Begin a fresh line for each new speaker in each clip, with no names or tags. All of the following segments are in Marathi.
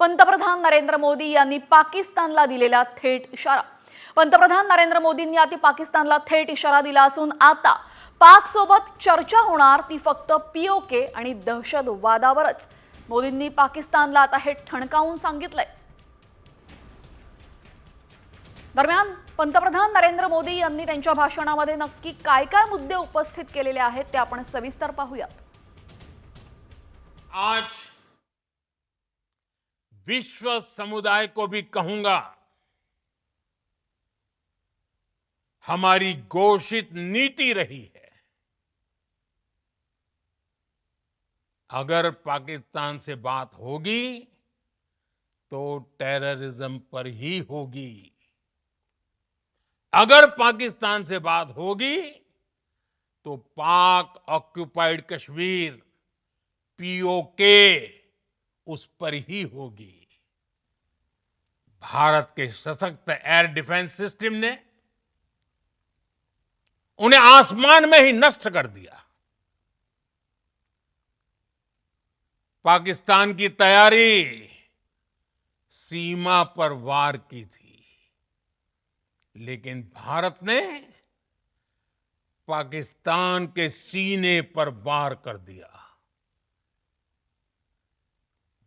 पंतप्रधान नरेंद्र मोदी यांनी पाकिस्तानला दिलेला थेट इशारा. पंतप्रधान नरेंद्र मोदींनी आता पाकिस्तानला थेट इशारा दिला असून आता पाकसोबत चर्चा होणार ती फक्त पीओके आणि दहशतवादावरच मोदींनी पाकिस्तानला आता हे ठणकावून सांगितलंय. दरम्यान पंतप्रधान नरेंद्र मोदी यांनी त्यांच्या भाषणामध्ये नक्की काय काय मुद्दे उपस्थित केलेले आहेत ते आपण सविस्तर पाहूयात.
आज विश्व समुदाय को भी कहूँगा, हमारी घोषित नीति रही है। अगर पाकिस्तान से बात होगी तो टेररिज्म पर ही होगी। अगर पाकिस्तान से बात होगी तो पाक ऑक्युपाइड कश्मीर पीओके उस पर ही होगी। भारत के सशक्त एयर डिफेंस सिस्टम ने उन्हें आसमान में ही नष्ट कर दिया। पाकिस्तान की तैयारी सीमा पर वार की थी, लेकिन भारत ने पाकिस्तान के सीने पर वार कर दिया।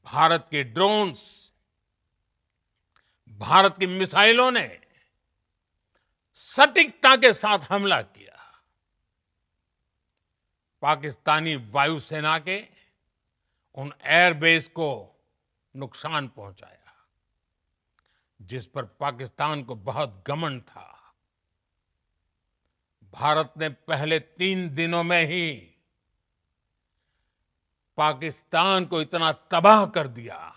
भारत के ड्रोन्स, भारत की मिसाइलों ने सटीकता के साथ हमला किया। पाकिस्तानी वायुसेना के उन एयरबेस को नुकसान पहुँचाया, जिस पर पाकिस्तान को बहुत गमन था। भारत ने पहले तीन दिनों में ही पाकिस्तान को इतना तबाह कर दिया,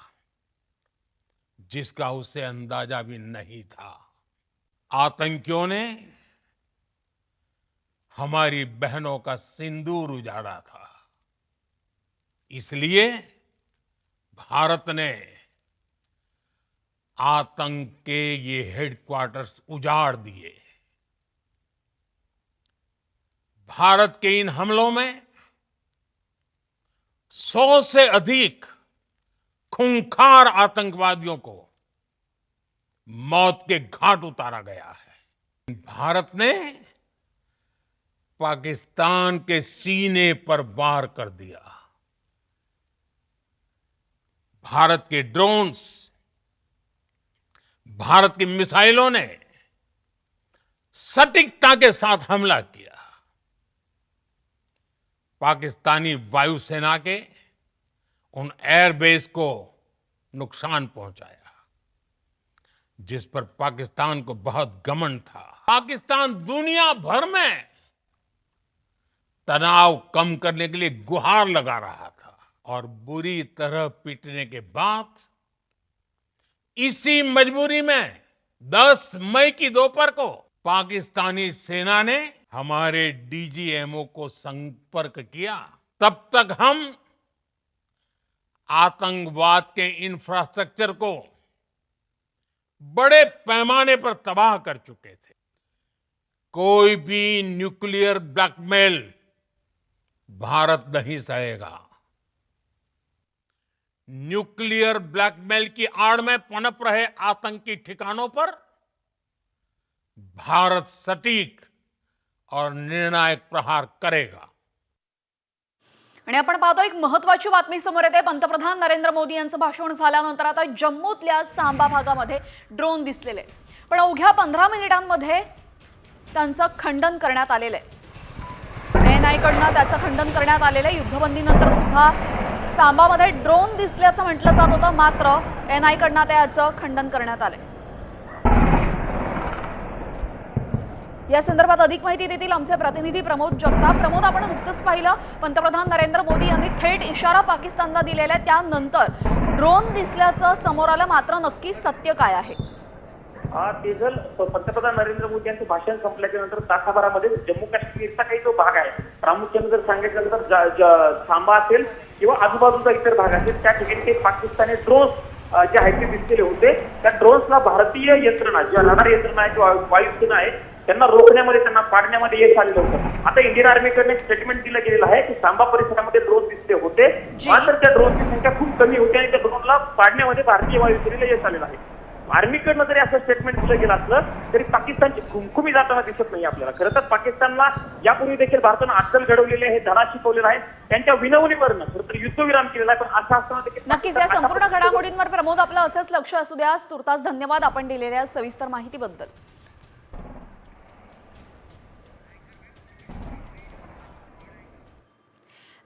जिसका उसे अंदाज़ा भी नहीं था। आतंकियों ने हमारी बहनों का सिंदूर उजाड़ा था। इसलिए भारत ने आतंक के ये हेडक्वार्टर्स उजाड़ दिए। भारत के इन हमलों में सौ से अधिक खूंखार आतंकवादियों को मौत के घाट उतारा गया है। भारत ने पाकिस्तान के सीने पर वार कर दिया। भारत के ड्रोन्स, भारत की मिसाइलों ने सटीकता के साथ हमला किया। पाकिस्तानी वायुसेना के उन एयरबेस को नुकसान पहुँचाया, जिस पर पाकिस्तान को बहुत गमन था। पाकिस्तान दुनिया भर में तनाव कम करने के लिए गुहार लगा रहा था और बुरी तरह पीटने के बाद इसी मजबूरी में 10 मई की दोपहर को पाकिस्तानी सेना ने हमारे डीजीएमओ को संपर्क किया, तब तक हम आतंकवाद के इंफ्रास्ट्रक्चर को बड़े पैमाने पर तबाह कर चुके थे। कोई भी न्यूक्लियर ब्लैकमेल भारत नहीं सहेगा। न्यूक्लियर ब्लैकमेल की आड़ में पनप रहे आतंकी ठिकानों पर भारत सटीक और निर्णायक प्रहार करेगा।
आणि आपण पाहतो एक महत्वाची बातमी समोर येते. पंतप्रधान नरेंद्र मोदी यांचं भाषण झाल्यानंतर आता जम्मूतल्या सांबा भागामध्ये ड्रोन दिसलेले. पण अवघ्या पंधरा मिनिटांमध्ये त्यांचं खंडन करण्यात आलेलं आहे. एन आयकडनं त्याचं खंडन करण्यात आलेलं आहे. युद्धबंदीनंतर सुद्धा सांबामध्ये ड्रोन दिसल्याचं म्हटलं जात होतं. मात्र एन आयकडनं त्याचं खंडन करण्यात आलंय. या संदर्भात अधिक माहिती देतील आमचे प्रतिनिधी प्रमोद जगताप. प्रमोद आपण नुकतंच पाहिलं पंतप्रधान नरेंद्र मोदी यांनी थेट इशारा पाकिस्तानला दिलेला आहे. त्यानंतर ड्रोन दिसल्याचं समोर आलं. मात्र नक्की सत्य काय आहे?
तेजल पंतप्रधान नरेंद्र मोदी यांचं भाषण संपल्याच्या नंतर तासाभरामध्ये जम्मू काश्मीरचा काही जो भाग आहे प्रामुख्याने जर सांगितलं तर थांबा सांबा असेल किंवा आजूबाजूचा इतर भाग असेल त्या ठिकाणी ते पाकिस्तानी ड्रोन्स जे आहेत ते दिसलेले होते. त्या ड्रोन्सला भारतीय यंत्रणा ज्या लढार यंत्रणा आहे किंवा वायुसेना आहे त्यांना रोखण्यामध्ये त्यांना पाडण्यामध्ये यश आलेलं होतं. आता इंडियन आर्मीकडे स्टेटमेंट दिलं गेलेलं आहे की सांबा परिसरामध्ये ड्रोन दिसले होते. मात्र त्या ड्रोनची संख्या खूप कमी होती आणि त्या ड्रोनला पाडण्यामध्ये भारतीय वायुसेनेला यश आलेलं आहे. आर्मीकडनं जरी असं स्टेटमेंट दिलं गेलं असलं तरी पाकिस्तानची खुमखुमी जाताना दिसत नाही आपल्याला. खरं तर पाकिस्तानला यापूर्वी देखील भारतानं अद्दल घडवलेले आहे धडा शिकवलेला आहे. त्यांच्या विनवणीवरनं खरं तर युद्धविराम केलेला आहे पण असं असताना देखील
नक्कीच या संपूर्ण घडामोडींवर प्रमोद आपलं असंच लक्ष असू द्या. तुर्तास धन्यवाद आपण दिलेल्या सविस्तर माहितीबद्दल.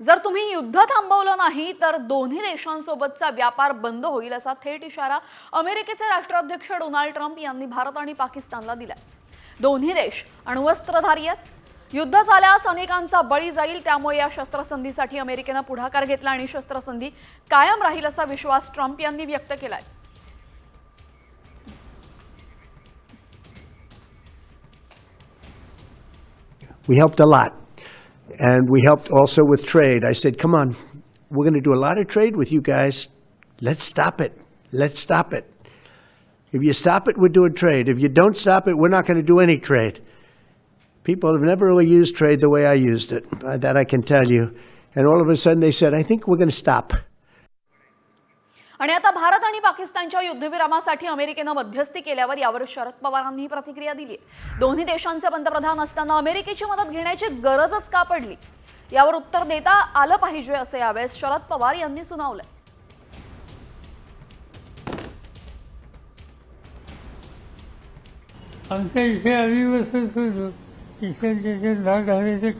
जर तुम्ही युद्ध थांबवलं नाही तर दोन्ही देशांसोबतचा व्यापार बंद होईल असा थेट इशारा अमेरिकेचे राष्ट्राध्यक्ष डोनाल्ड ट्रम्प यांनी भारत आणि पाकिस्तानला दिलाय. दोन्ही देश अण्वस्त्रधारी आहेत. युद्ध झाल्यास अनेकांचा बळी जाईल त्यामुळे या शस्त्रसंधीसाठी अमेरिकेनं पुढाकार घेतला आणि शस्त्रसंधी कायम राहील असा विश्वास ट्रम्प यांनी व्यक्त केलाय.
We helped a lot. And we helped also with trade. I said, come on, we're going to do a lot of trade with you guys. Let's stop it. Let's stop it. If you stop it, we're doing trade. If you don't stop it, we're not going to do any trade. People have never really used trade the way I used it. Uh, That I can tell you. And all of a sudden they said, I think we're going to stop.
आणि आता भारत आणि पाकिस्तानच्या युद्धविरामासाठी अमेरिकेनं मध्यस्थी केल्यावर यावर शरद पवारांनी प्रतिक्रिया दिली. दोन्ही देशांचे पंतप्रधान असताना अमेरिकेची मदत घेण्याची गरजच का पडली? यावर उत्तर देता आलं पाहिजे असं यावेळेस शरद पवार यांनी सुनावलं
आमच्या इथे आम्ही बसत होतो इथे तिथे नाक घालायचे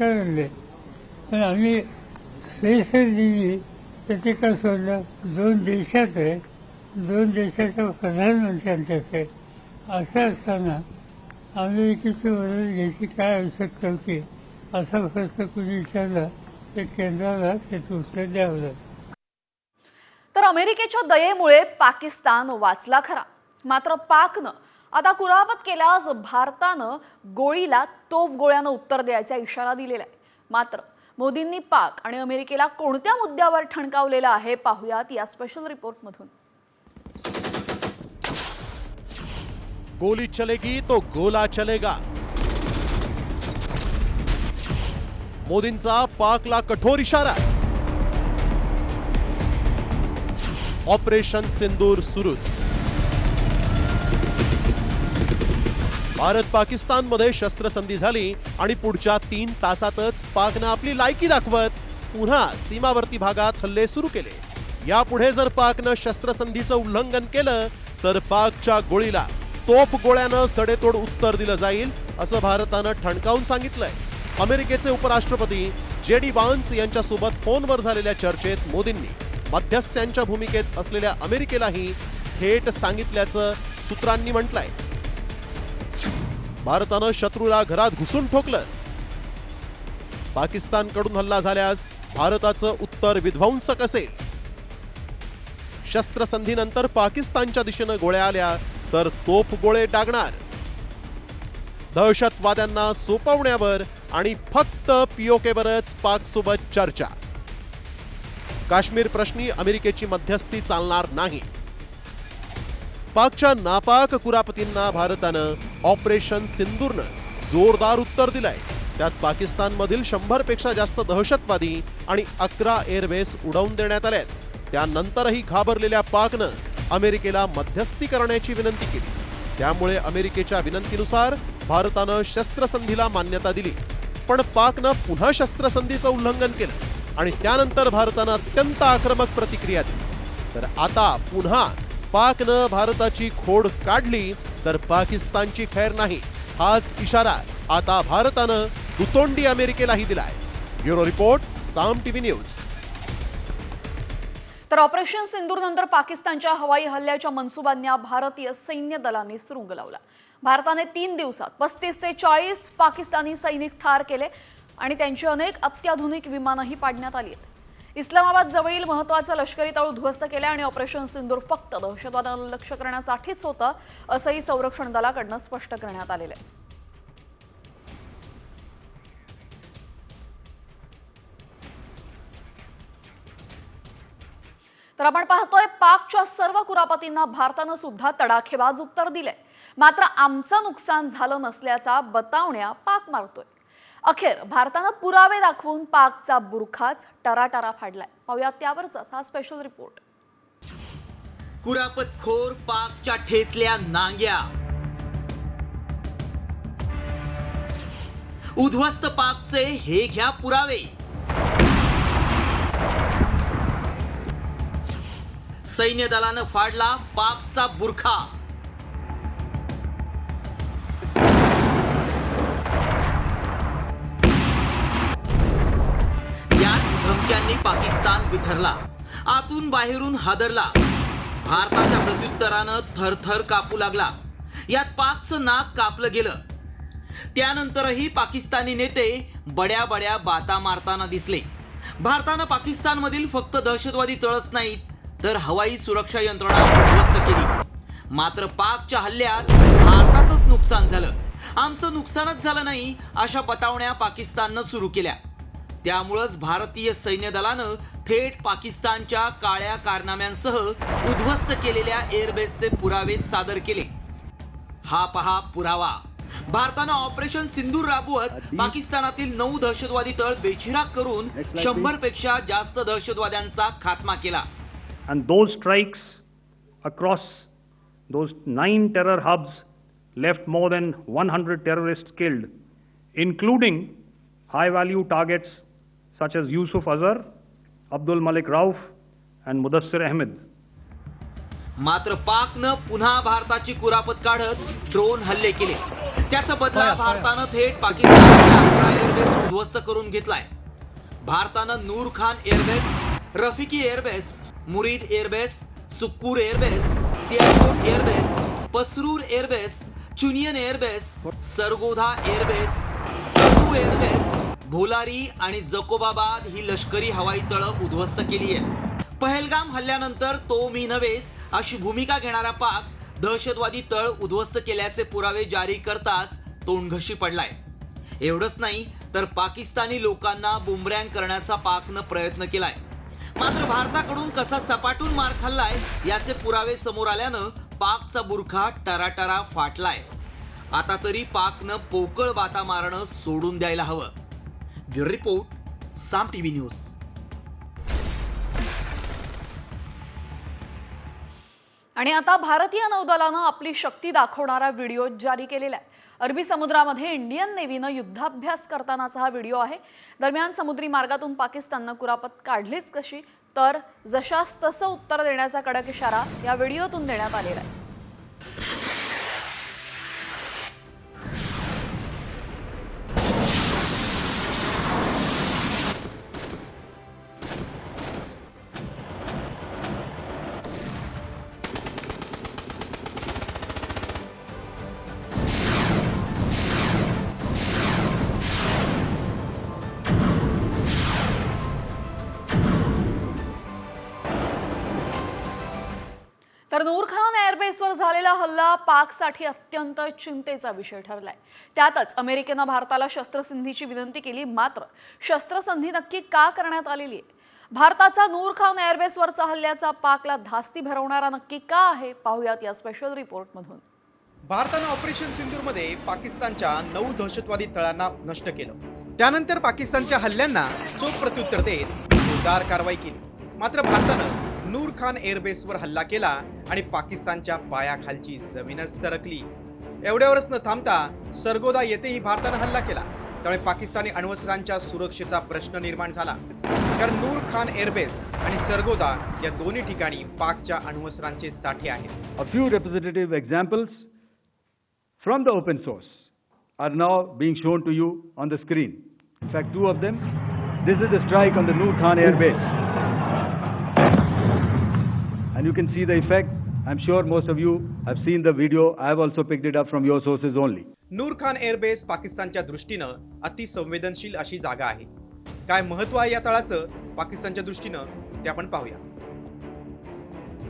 पण आम्ही श्रेष्ठ दिली. तर ते सोडलं. दोन देशात आहे. दोन देशाचे प्रधानमंत्री असं असताना अमेरिकेची मदत घ्यायची काय आवश्यकता होती असा प्रश्न कुणी विचारला तर केंद्राला त्याचं उत्तर द्यावं. लागतं
तर अमेरिकेच्या दयेमुळे पाकिस्तान वाचला खरा. मात्र पाकनं आता कुरावत केल्यास भारतानं गोळीला तोफ गोळ्यानं उत्तर द्यायचा इशारा दिलेला आहे. मात्र मोदींनी पाक आणि अमेरिकेला कोणत्या मुद्द्यावर ठणकावलेलं आहे पाहुयात या स्पेशल रिपोर्टमधून
गोली चलेगी तो गोला चलेगा. मोदींचा पाकला कठोर इशारा. ऑपरेशन सिंदूर सुरूच. भारत पाकिस्तानमध्ये शस्त्रसंधी झाली आणि पुढच्या तीन तासातच पाकनं आपली लायकी दाखवत पुन्हा सीमावर्ती भागात हल्ले सुरू केले. यापुढे जर पाकनं शस्त्रसंधीचं उल्लंघन केलं तर पाकच्या गोळीला तोफ गोळ्यानं सडेतोड उत्तर दिलं जाईल असं भारतानं ठणकावून सांगितलंय. अमेरिकेचे उपराष्ट्रपती जे डी बान्स यांच्यासोबत फोनवर झालेल्या चर्चेत मोदींनी मध्यस्थ्यांच्या भूमिकेत असलेल्या अमेरिकेलाही थेट सांगितल्याचं सूत्रांनी म्हटलंय. भारतानं शत्रूला घरात घुसून ठोकलं. पाकिस्तानकडून हल्ला झाल्यास भारताचं उत्तर विध्वंसक असेल. शस्त्रसंधीनंतर पाकिस्तानच्या दिशेनं गोळ्या आल्या तर तोफ गोळे डागणार दहशतवाद्यांना सोपवण्यावर आणि फक्त पीओकेवरच पाकसोबत चर्चा. काश्मीर प्रश्नी अमेरिकेची मध्यस्थी चालणार नाही. पाकच्या नापाक कुरापतींना भारतानं ऑपरेशन सिंदूरनं जोरदार उत्तर दिलंय. त्यात पाकिस्तानमधील शंभरपेक्षा जास्त दहशतवादी आणि अकरा एअरबेस उडवून देण्यात आल्यात त्यानंतरही घाबरलेल्या पाकनं अमेरिकेला मध्यस्थी करण्याची विनंती केली. त्यामुळे अमेरिकेच्या विनंतीनुसार भारतानं शस्त्रसंधीला मान्यता दिली. पण पाकनं पुन्हा शस्त्रसंधीचं उल्लंघन केलं आणि त्यानंतर भारतानं अत्यंत आक्रमक प्रतिक्रिया दिली. तर आता पुन्हा पाकनं भारताची खोड काढली तर पाकिस्तानची खैर नाही. हाच इशारा आता भारतानं दुतोंडी अमेरिकेलाही दिलाय. Bureau report Saam TV news.
तर ऑपरेशन सिंदूरनंतर पाकिस्तानच्या हवाई हल्ल्याच्या मनसुबांना भारतीय सैन्य दलांनी सुरुंग लावला. भारताने तीन दिवसात पस्तीस ते चाळीस पाकिस्तानी सैनिक ठार केले आणि त्यांची अनेक अत्याधुनिक विमानंही पाडण्यात आली आहेत. इस्लामाबाद जवळील महत्वाचं लष्करी तळ उद्ध्वस्त केलं आणि ऑपरेशन सिंदूर फक्त दहशतवादाला लक्ष करण्यासाठीच होतं असंही संरक्षण दलाकडनं स्पष्ट करण्यात आलेलं आहे. तर आपण पाहतोय पाकच्या सर्व कुरापतींना भारतानं सुद्धा तडाखेबाज उत्तर दिलंय. मात्र आमचं नुकसान झालं नसल्याचा बतावण्या पाक मारतोय. अखेर भारतानं पुरावे दाखवून पाकचा बुरखाच टराटरा फाडलाय. पाहूया त्यावरच हा स्पेशल रिपोर्ट
कुरापतखोर पाकच्या ठेचल्या नांग्या. उद्ध्वस्त पाकचे हे घ्या पुरावे. सैन्य दलानं फाडला पाकचा बुरखा. याच पाकिस्तान बिथरला आतून बाहेरून हादरला. भारताच्या प्रत्युत्तरानं थरथर कापू लागला. यात पाकचं नाक कापलं गेलं. त्यानंतरही पाकिस्तानी नेते बड्या बड्या बाता मारताना दिसले. भारतानं पाकिस्तानमधील फक्त दहशतवादी तळच नाहीत तर हवाई सुरक्षा यंत्रणा उद्ध्वस्त केली. मात्र पाकच्या हल्ल्यात भारताचंच नुकसान झालं. आमचं नुकसानच झालं नाही अशा बतावण्या पाकिस्ताननं सुरू केल्या. त्यामुळंच भारतीय सैन्य दलानं थेट पाकिस्तानच्या काळ्या कारनाम्यांसह उद्ध्वस्त केलेल्या एअरबेसचे पुरावे सादर केले. हा पहा पुरावा. भारतानं ऑपरेशन सिंदूर राबवत पाकिस्तानातील नऊ दहशतवादी तळ बेचिराग करून शंभरपेक्षा जास्त दहशतवाद्यांचा खात्मा केला.
And those strikes across those nine terror hubs left more than 100 terrorists killed, including high value targets such as Yusuf Azhar, Abdul Malik Rauf, and Mudassir Ahmed.
मात्र पाकनं पुन्हा भारताची कुरापत काढत ड्रोन हल्ले केले. त्याचा बदला भारतानं थेट पाकिस्तानचे अकरा एअरबेस उद्ध्वस्त करून घेतलाय. भारतानं Noor Khan airbase Rafiqui airbase Murid airbase Sukkur airbase Sialkot airbase Pasrur airbase Chunian airbase Sargodha airbase Skardu airbase Bholari आणि जकोबाबाद ही लष्करी हवाई तळं उद्ध्वस्त केली आहे पहलगाम हल्ल्यानंतर तो मी नव्हेच अशी भूमिका घेणारा पाक दहशतवादी तळ उद्ध्वस्त केल्याचे पुरावे जारी करताच तोंडघशी पडलाय. एवढंच नाही तर पाकिस्तानी लोकांना बुमरँग करण्याचा पाकनं प्रयत्न केलाय. मात्र भारताकडून कसा सपाटून मार खाल्लाय याचे पुरावे समोर आल्यानं पाकचा बुरखा टराटरा फाटलाय. आता तरी पाकनं पोकळ बाता मारणं सोडून द्यायला हवं. Bureau report Saam TV news
आणि आता भारतीय नौदलानं आपली शक्ती दाखवणारा व्हिडिओ जारी केलेला आहे. अरबी समुद्रामध्ये इंडियन नेव्हीनं युद्धाभ्यास करतानाचा हा व्हिडिओ आहे. दरम्यान समुद्री मार्गातून पाकिस्ताननं कुरापत काढलीच कशी तर जशास तसं उत्तर देण्याचा कडक इशारा या व्हिडिओतून देण्यात आलेला आहे. झालेला हल्ला पाकसाठी अत्यंत चिंतेचा विषय ठरलाय. त्यातच अमेरिकेनं भारताला शस्त्रसंधीची विनंती केली मात्र शस्त्रसंधी नक्की का करण्यात आलेली आहे? भारताचा नूरखान एअरबेसवरचा हल्ल्याचा पाकला धास्ती भरवणारा नक्की का आहे? पाहूयात या स्पेशल रिपोर्टमधून
भारतानं ऑपरेशन सिंधूरमध्ये पाकिस्तानच्या नऊ दहशतवादी तळांना नष्ट केलं. त्यानंतर पाकिस्तानच्या हल्ल्यांना चोख प्रत्युत्तर देत जोरदार कारवाई केली. मात्र भारतानं नूर खान एअरबेसवर हल्ला केला आणि पाकिस्तानच्या पायाखालची जमीनच सरकली. एवढ्यावरच न थांबता सरगोदा येथेही भारतानं हल्ला केला. त्यामुळे पाकिस्तानी अण्वस्त्रांच्या सुरक्षेचा प्रश्न निर्माण झाला. कारण नूर खान एअरबेस आणि सरगोदा या दोन्ही ठिकाणी पाकच्या अण्वस्त्रांचे साठे आहेत.
A few representative examples from the open source are now being shown to you on the screen In fact, two of them. This is the strike on the Noor Khan Air And you can see the effect. I'm sure most of you have seen the video. I've also picked it up from your sources only.
Noor Khan airbase पाकिस्तानच्या दृष्टीनं अतिसंवेदनशील अशी जागा आहे काय महत्त्व आहे या तळाचं पाकिस्तानच्या दृष्टीनं ते आपण पाहूया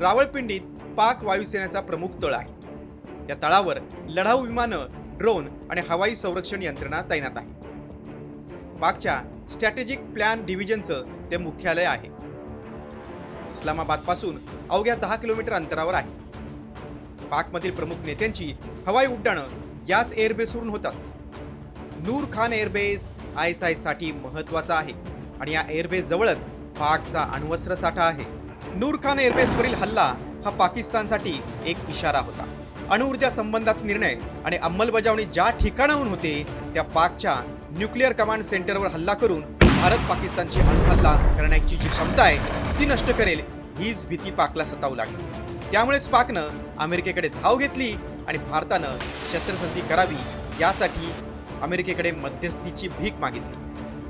रावळपिंडीत पाक वायुसेनेचा प्रमुख तळ आहे या तळावर लढाऊ विमानं ड्रोन आणि हवाई संरक्षण यंत्रणा तैनात आहे पाकच्या स्ट्रॅटेजिक प्लॅन डिव्हिजनचं ते मुख्यालय आहे इस्लामाबादपासून अवघ्या दहा किलोमीटर अंतरावर आहे. पाकमधील प्रमुख नेत्यांची हवाई उड्डाणं याच एअरबेसवरून होतात. Noor Khan airbase I S आयसाठी महत्त्वाचा आहे आणि या एअरबेस जवळच पाकचा अण्वस्त्र साठा आहे. नूर खान एअरबेसवरील हल्ला हा पाकिस्तानसाठी एक इशारा होता. अणुऊर्जा संबंधात निर्णय आणि अंमलबजावणी ज्या ठिकाणाहून होते त्या पाकच्या न्यूक्लिअर कमांड सेंटरवर हल्ला करून भारत पाकिस्तानची अणुहल्ला करण्याची जी क्षमता आहे ती नष्ट करेल हीच भीती पाकला सतावू लागली. त्यामुळेच पाकनं अमेरिकेकडे धाव घेतली आणि भारतानं शस्त्रसंधी करावी यासाठी अमेरिकेकडे मध्यस्थीची भीक मागितली.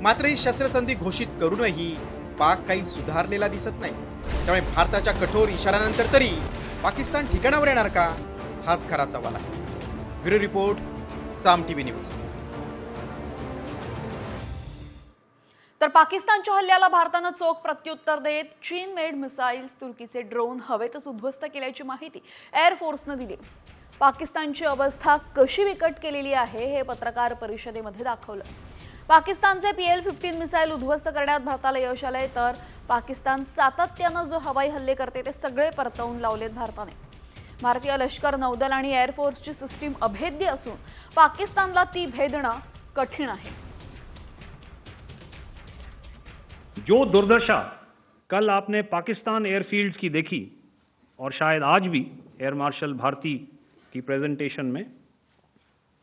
मात्र ही शस्त्रसंधी घोषित करूनही पाक काही सुधारलेला दिसत नाही. त्यामुळे भारताच्या कठोर इशाऱ्यानंतर तरी पाकिस्तान ठिकाणावर येणार का? हाच खरा सवाल आहे. Bureau report Saam TV news.
तर पाकिस्तानच्या हल्ल्याला भारतानं चोख प्रत्युत्तर देत चीन मेड मिसाईल्स तुर्कीचे ड्रोन हवेतच उद्ध्वस्त केल्याची माहिती एअरफोर्सनं दिली. पाकिस्तानची अवस्था कशी विकट केलेली आहे हे पत्रकार परिषदेमध्ये दाखवलं. पाकिस्तानचे पी एल फिफ्टीन मिसाईल उद्ध्वस्त करण्यात भारताला यश आलंय तर पाकिस्तान सातत्यानं जो हवाई हल्ले करते ते सगळे परतवून लावलेत भारताने. भारतीय लष्कर नौदल आणि एअरफोर्सची सिस्टीम अभेद्य असून पाकिस्तानला ती भेदणं कठीण आहे.
जो दुर्दशा कल आपने पाकिस्तान एयरफील्ड्स की देखी, और शायद आज भी एयर मार्शल भारती की प्रेजेंटेशन में,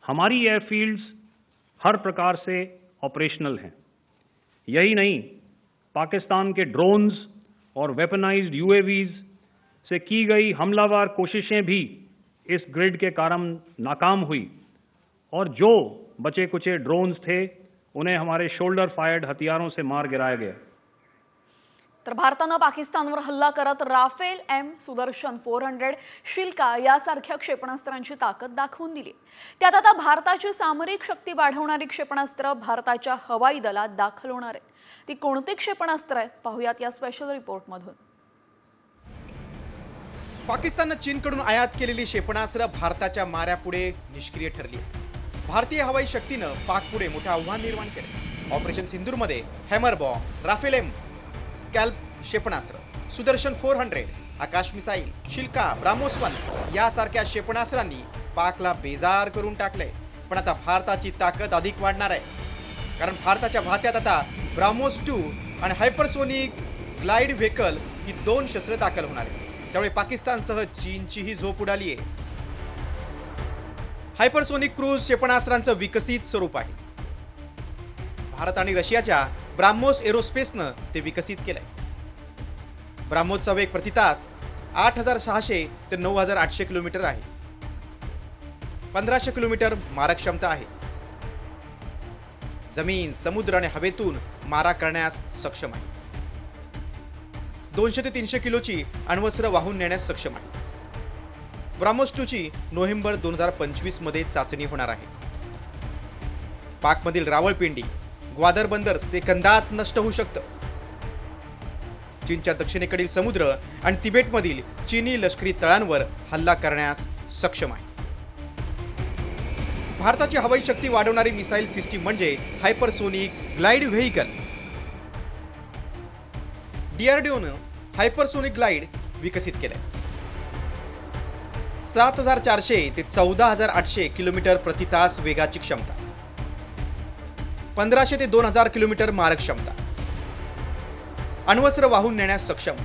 हमारी एयरफील्ड्स हर प्रकार से ऑपरेशनल हैं। यही नहीं, पाकिस्तान के ड्रोन्स और वेपनाइज्ड यूएवीज से की गई हमलावर कोशिशें भी इस ग्रिड के कारण नाकाम हुई, और जो बचे कुचे ड्रोन्स थे, उन्हें हमारे शोल्डर फायर्ड हथियारों से मार गिराया गया।
तर भारतानं पाकिस्तानवर हल्ला करत Rafale M Sudarshan four hundred Shilka यासारख्या क्षेपणास्त्रांची ताकद दाखवून दिली. त्यात आता भारताची सामरिक शक्ती वाढवणारी क्षेपणास्त्र भारताच्या हवाई दलात दाखल होणार आहेत ती कोणती क्षेपणास्त्र आहेत पाहूयात या स्पेशल रिपोर्टमधून
पाकिस्ताननं चीनकडून आयात केलेली क्षेपणास्त्र भारताच्या माऱ्यापुढे निष्क्रिय ठरली भारतीय हवाई शक्तीनं पाकपुढे मोठं आव्हान निर्माण केलं operation सिंदूरमध्ये hammer bomb Rafale M SCALP क्षेपणास्त्र Sudarshan four hundred Akash missile Shilka BrahMos one यासारख्या क्षेपणास्त्रांनी पाकला बेजार करून टाकलंय पण आता भारताची ताकद अधिक वाढणार आहे. कारण भारताच्या भात्यात आता ब्राह्मोस टू आणि हायपरसोनिक ग्लाइड व्हेकल ही दोन शस्त्र दाखल होणार आहेत. त्यामुळे पाकिस्तानसह चीनचीही झोप उडाली आहे. हायपरसोनिक क्रूज क्षेपणास्त्रांचं विकसित स्वरूप आहे. भारत आणि रशियाच्या ब्राह्मोस एरोस्पेसनं ते विकसित केलंय. ब्राह्मोसचा वेग प्रति तास आठ हजार सहाशे ते नऊ हजार आठशे किलोमीटर आहे. पंधराशे किलोमीटर मारक क्षमता आहे. जमीन समुद्र आणि हवेतून मारा करण्यास सक्षम आहे. दोनशे ते तीनशे किलोची अण्वस्त्र वाहून नेण्यास सक्षम आहे. ब्राह्मोस टूची नोव्हेंबर दोन हजार पंचवीसमध्ये चाचणी होणार आहे. पाकमधील रावळपिंडी ग्वादर बंदर सेकंदात नष्ट होऊ शकतं. चीनच्या दक्षिणेकडील समुद्र आणि तिबेटमधील चीनी लष्करी तळांवर हल्ला करण्यास सक्षम आहे. भारताची हवाई शक्ती वाढवणारी मिसाईल सिस्टीम म्हणजे हायपरसोनिक ग्लाइड व्हेइकल डीआरडीओनं हायपरसोनिक ग्लाइड विकसित केलंय. सात हजार चारशे ते चौदा हजार आठशे किलोमीटर प्रति तास वेगाची क्षमता. पंधराशे ते दोन हजार किलोमीटर मारक क्षमता. अण्वस्त्र वाहून नेण्यास सक्षम.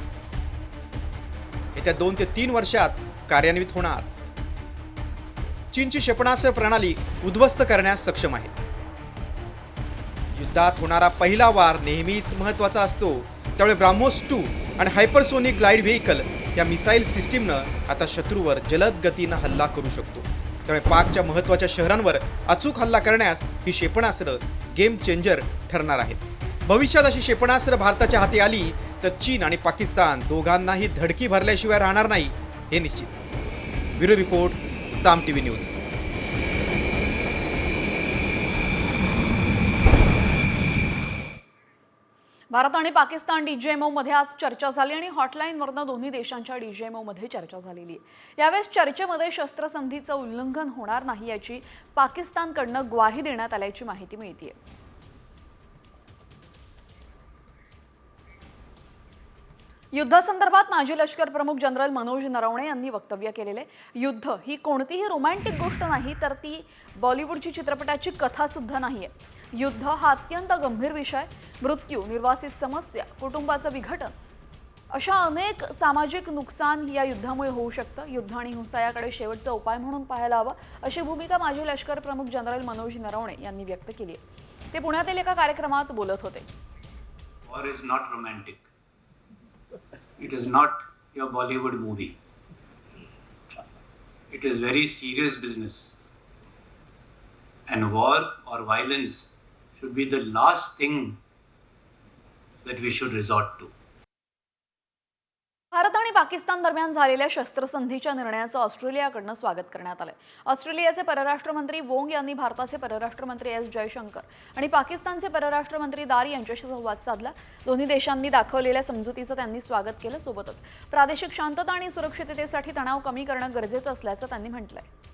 येत्या दोन ते तीन वर्षात कार्यान्वित होणार. चीनची क्षेपणास्त्र प्रणाली उद्ध्वस्त करण्यास सक्षम आहे. युद्धात होणारा पहिला वार नेहमीच महत्त्वाचा असतो. त्यामुळे ब्राह्मोस टू आणि हायपरसोनिक ग्लाइड व्हेकल या मिसाईल सिस्टीमनं आता शत्रूवर जलद गतीनं हल्ला करू शकतो. त्यामुळे पाकच्या महत्त्वाच्या शहरांवर अचूक हल्ला करण्यास ही क्षेपणास्त्र गेम चेंजर ठरणार आहेत. भविष्यात अशी क्षेपणास्त्र भारताच्या हाती आली तर चीन आणि पाकिस्तान दोघांनाही धडकी भरल्याशिवाय राहणार नाही हे निश्चित. Bureau report Saam TV news.
Bharat आणि पाकिस्तान डीजेएमओ मध्ये आज चर्चा झाली आणि हॉटलाईनवरनं दोन्ही देशांच्या डीजेएमओ मध्ये चर्चा झालेली आहे. यावेळेस चर्चेमध्ये शस्त्रसंधीचं उल्लंघन होणार नाही याची पाकिस्तानकडनं ग्वाही देण्यात आल्याची माहिती मिळतीये. युद्धासंदर्भात माजी लष्कर प्रमुख जनरल मनोज नरवणे यांनी वक्तव्य केलेले युद्ध ही कोणतीही रोमॅन्टिक गोष्ट नाही तर ती बॉलिवूडची चित्रपटाची कथासुद्धा नाही नाहीये. युद्ध हा अत्यंत गंभीर विषय. मृत्यू निर्वासित समस्या कुटुंबाचं विघटन. अशा अनेक सामाजिक नुकसान या युद्धामुळे होऊ शकतं. युद्ध आणि हिंसा याकडे शेवटचा उपाय म्हणून पाहायला हवा अशी भूमिका माजी लष्कर प्रमुख जनरल मनोज नरवणे यांनी व्यक्त केली आहे. ते पुण्यातील एका कार्यक्रमात बोलत होते.
War is not romantic it is not your Bollywood movie it is very serious business and war or violence should be the last thing that we should resort to.
Bharat आणि पाकिस्तान दरम्यान झालेल्या शस्त्रसंधीच्या निर्णयाचं ऑस्ट्रेलियाकडनं स्वागत करण्यात आलंय. ऑस्ट्रेलियाचे परराष्ट्र मंत्री वोंग यांनी भारताचे परराष्ट्र मंत्री एस जयशंकर आणि पाकिस्तानचे परराष्ट्र मंत्री दार यांच्याशी संवाद साधला. दोन्ही देशांनी दाखवलेल्या समजुतीचं त्यांनी स्वागत केलं सोबतच. प्रादेशिक शांतता आणि सुरक्षिततेसाठी तणाव कमी करणं गरजेचं असल्याचं त्यांनी म्हटलंय.